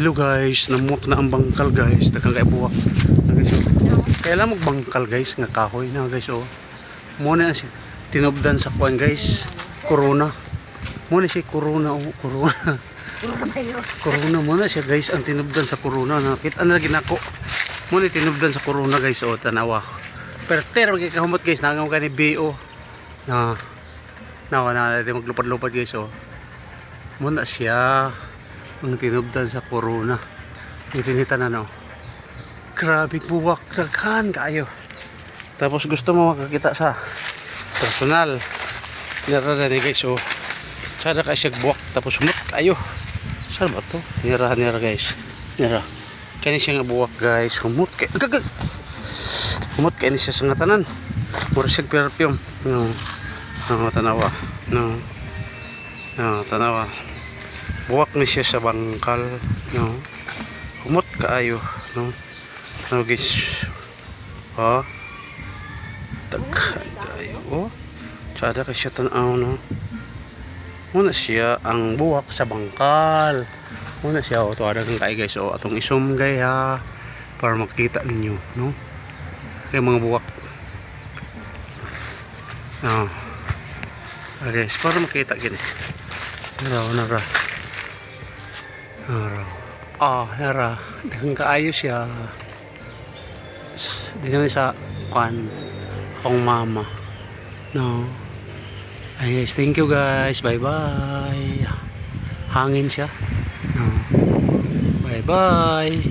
Hello guys, namuak na ang bangkal guys. Daghang kay buwak. Guys, oh. Kailan magbangkal guys nga kahoy na guys oh. Mo na si tinubdan sa kuan guys. Corona. Mo na si corona oh, corona. Corona mo na siya guys ang tinubdan sa corona. Nakita na lagi nako. Mo na tinubdan sa corona guys oh tanawa. Pero ter magay kahumot guys nangaw ka ni BO. Na na na na maglupad-lupad guys oh. Mo na siya ang tinubdan sa corona. Itinita na no. Grabe buwak daghan kayo. Tapos gusto mo makakita sa personal. Nara na guys oh. Sada ka siya buwak tapos humot ayo. Saan ba to? Nira nira guys. Nira. Kani siya nga buwak guys. Humot kay gagag. Humot kay ni siya sa nga. Mura siya perfume. No. No, tanawa. No. No, tanawa. Buwak ni siya sa bangkal. No. Humot kaayo. No. No guys. Ha? Daghan kayo. Oh. Sada ka siya tanaw no. Muna siya ang buwak sa bangkal. Muna siya o tuwada kang kay guys o atong isum gay ha para makita ninyo no. Kay mga buwak. No. Ah, guys, para makita gini. Nara, nara. Nara. Ah, nara. Dagang kaayo siya. S- Di naman sa kan akong mama. No. Ay thank you guys. Bye-bye. Hangin siya. No. Bye-bye.